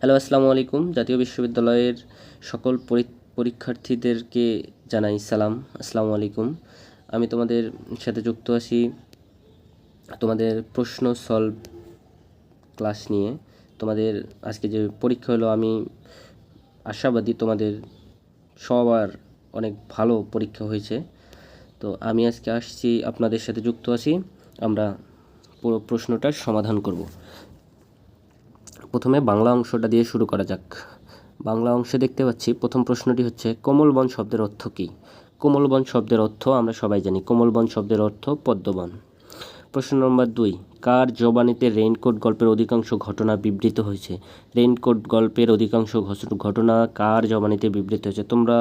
Hello আসসালামু আলাইকুম। জাতীয় বিশ্ববিদ্যালয়ের সকল পরী- পরীক্ষার্থীদেরকে জানাই সালাম, আসসালামু আলাইকুম। আমি তোমাদের সাথে যুক্ত আছি তোমাদের প্রশ্ন সলভ ক্লাস নিয়ে। তোমাদের আজকে যে পরীক্ষা হলো, আমি আশাবাদী তোমাদের সবার অনেক ভালো পরীক্ষা হয়েছে। তো আমি আজকে আসছি, আপনাদের সাথে যুক্ত আছি। আমরা পুরো প্রশ্নটার সমাধান করব। প্রথমে বাংলা অংশটা দিয়ে শুরু করা যাক। বাংলা অংশে দেখতে পাচ্ছি, প্রথম প্রশ্নটি হচ্ছে কোমলবন শব্দের অর্থ কী? কোমলবন শব্দের অর্থ আমরা সবাই জানি কোমলবন শব্দের অর্থ পদ্মবন প্রশ্ন নম্বর দুই, কার জবানিতে রেইনকোট গল্পের অধিকাংশ ঘটনা বিবৃত হয়েছে? রেইনকোট গল্পের অধিকাংশ ঘটনা কার জবানিতে বিবৃত হয়েছে? তোমরা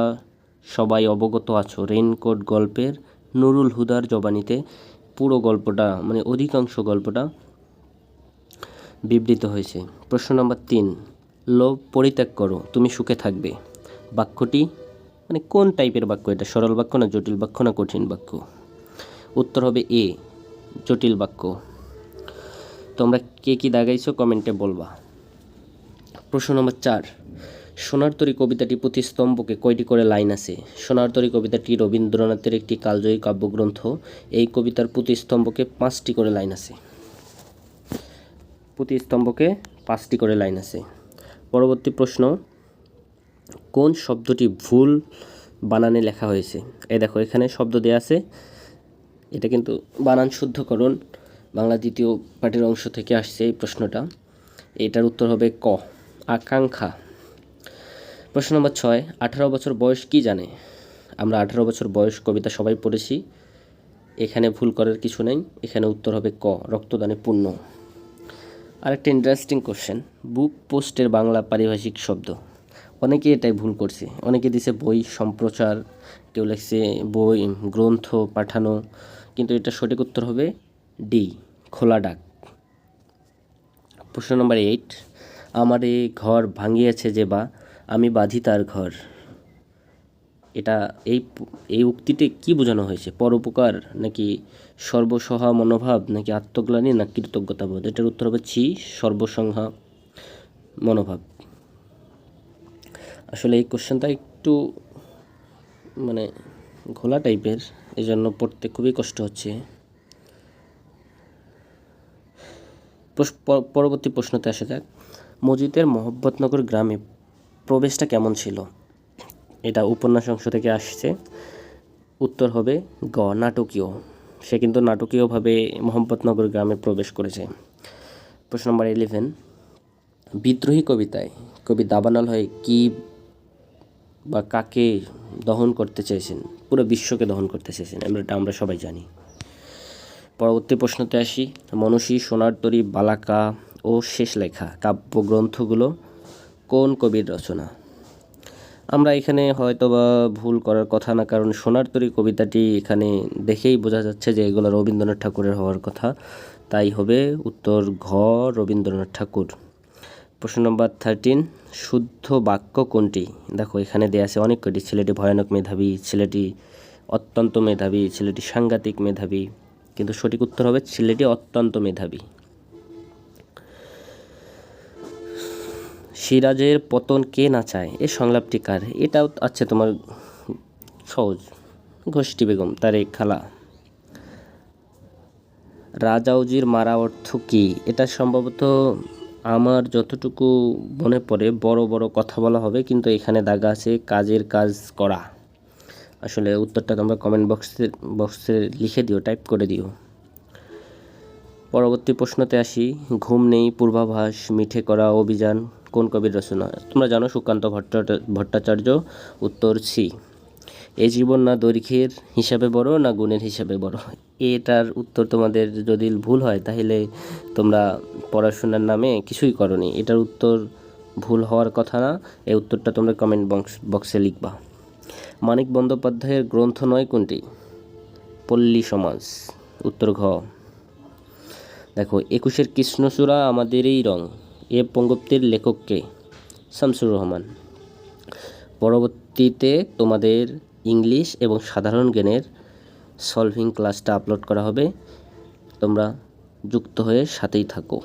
সবাই অবগত আছো, রেইনকোট গল্পের নুরুল হুদার জবানিতে পুরো গল্পটা মানে অধিকাংশ গল্পটা বিবৃত হয়েছে। প্রশ্ন নম্বর তিন, লোভ পরিত্যাগ করো, তুমি সুখে থাকবে। বাক্যটি মানে কোন টাইপের বাক্য এটা? সরল বাক্য না জটিল বাক্য না কঠিন বাক্য? উত্তর হবে এ, জটিল বাক্য। তোমরা কে কী দাগাইছো কমেন্টে বলবা। প্রশ্ন নম্বর চার, সোনার তরী কবিতাটি প্রতিস্তম্ভকে কয়টি করে লাইন আছে? সোনার তরী কবিতাটি রবীন্দ্রনাথের একটি কালজয়ী কাব্যগ্রন্থ, এই কবিতার প্রতিস্তম্ভকে পাঁচটি করে লাইন আছে। প্রতি স্তম্ভকে পাঁচটি করে লাইন আছে। পরবর্তী প্রশ্ন, কোন শব্দটি ভুল বানানে লেখা হয়েছে? এ দেখো, এখানে শব্দ দেয়া আছে। এটা কিন্তু বানান শুদ্ধকরণ, বাংলা দ্বিতীয় পাঠের অংশ থেকে আসছে এই প্রশ্নটা। এটার উত্তর হবে ক, আকাঙ্ক্ষা। প্রশ্ন নম্বর ছয়, আঠারো বছর বয়স কি জানে? আমরা আঠারো বছর বয়স কবিতা সবাই পড়েছি। এখানে ভুল করার কিছু নেই। এখানে উত্তর হবে ক, রক্তদানে পূর্ণ। আরেকটা ইন্টারেস্টিং কোশ্চেন বুক পোস্টের বাংলা পারিভাষিক শব্দ। অনেকে এটাই ভুল করছে। অনেকে দিছে বই সম্প্রচার, কেউ লিখছে বই, গ্রন্থ পাঠানো, কিন্তু এটা সঠিক উত্তর হবে ডি খোলা ডাক। প্রশ্ন নম্বর এইট আমার এই ঘর ভাঙিয়েছে যে বা, আমি বাঁধি তার ঘর। এটা এই এই উক্তিতে কি বোঝানো হয়েছে? পরোপকার নাকি সর্বসহা মনোভাব নাকি আত্মগ্লানি না কৃতজ্ঞতাবোধ? এটার উত্তর হবে ছি, সর্বসংহা মনোভাব। আসলে এই কোশ্চেনটা একটু মানে ঘোলা টাইপের এই জন্য পড়তে খুবই কষ্ট হচ্ছে। পরবর্তী প্রশ্নতে আসা যাক। মজিদের মোহব্বতনগর গ্রামে প্রবেশটা কেমন ছিল? এটা উপন্যাস অংশ থেকে আসছে। উত্তর হবে গ, নাটকীয়। সে কিন্তু নাটকীয়ভাবে মোহাম্মদনগর গ্রামে প্রবেশ করেছে। প্রশ্ন নম্বর ইলেভেন বিদ্রোহী কবিতায় কবি দাবানল হয়ে কি বা কাকে দহন করতে চেয়েছেন? পুরো বিশ্বকে দহন করতে চেয়েছেন এটা আমরা সবাই জানি। পরবর্তী প্রশ্নতে আসি, মনসী, সোনার তরী, বালাকা ও শেষ লেখা কাব্যগ্রন্থগুলো কোন কবির রচনা? আমরা এখানে হয়তো বা ভুল করার কথা না, কারণ সোনার তরী কবিতাটি এখানে দেখেই বোঝা যাচ্ছে যে এগুলো রবীন্দ্রনাথ ঠাকুরের হওয়ার কথা। তাই হবে উত্তর ঘ, রবীন্দ্রনাথ ঠাকুর। প্রশ্ন নম্বর থার্টিন শুদ্ধ বাক্য কোনটি? দেখো, এখানে দেয়া আছে অনেক কটি ছেলেটি ভয়ানক মেধাবী, ছেলেটি অত্যন্ত মেধাবী, ছেলেটি সাংঘাতিক মেধাবী। কিন্তু সঠিক উত্তর হবে ছেলেটি অত্যন্ত মেধাবী। সিরাজের পতন কে না চায়? এই সংলাপটি কার? এটাও আছে তোমার সহজ। ঘোষ্ঠী বেগম তার এই খালা। রাজাউজির মারা অর্থ কী? এটা সম্ভবত আমার যতটুকু মনে পড়ে, বড় বড় কথা বলা হবে, কিন্তু এখানে দাগা আছে কাজের কাজ করা। আসলে উত্তরটা তোমরা কমেন্ট বক্সে বক্সে লিখে দিও টাইপ করে দিও। পরবর্তী প্রশ্নতে আসি। ঘুম নেই, পূর্বাভাস, মিঠে করা অভিযান। কোন কবির রচনা? তোমরা জানো সুকান্ত ভট্ট ভট্টাচার্য, উত্তর সি। এ জীবন না দৈর্ঘ্যের হিসাবে বড়, না গুণের হিসাবে বড়? এটার উত্তর তোমাদের যদি ভুল হয়, তাহলে তোমরা পড়াশোনার নামে কিছুই করনি। এটার উত্তর ভুল হওয়ার কথা না এই উত্তরটা তোমরা কমেন্ট বক্স বক্সে লিখবা। মানিক বন্দ্যোপাধ্যায়ের গ্রন্থ নয় কোনটি? পল্লী সমাজ। উত্তর ঘ। দেখো, একুশের কৃষ্ণচূড়া আমাদের এই রং। এ পঙ্গক্তির লেখককে শামসুর রহমান। পরবর্তীতে তোমাদের ইংলিশ এবং সাধারণ জ্ঞানের সলভিং ক্লাসটা আপলোড করা হবে। তোমরা যুক্ত হয়ে সাথেই থাকো।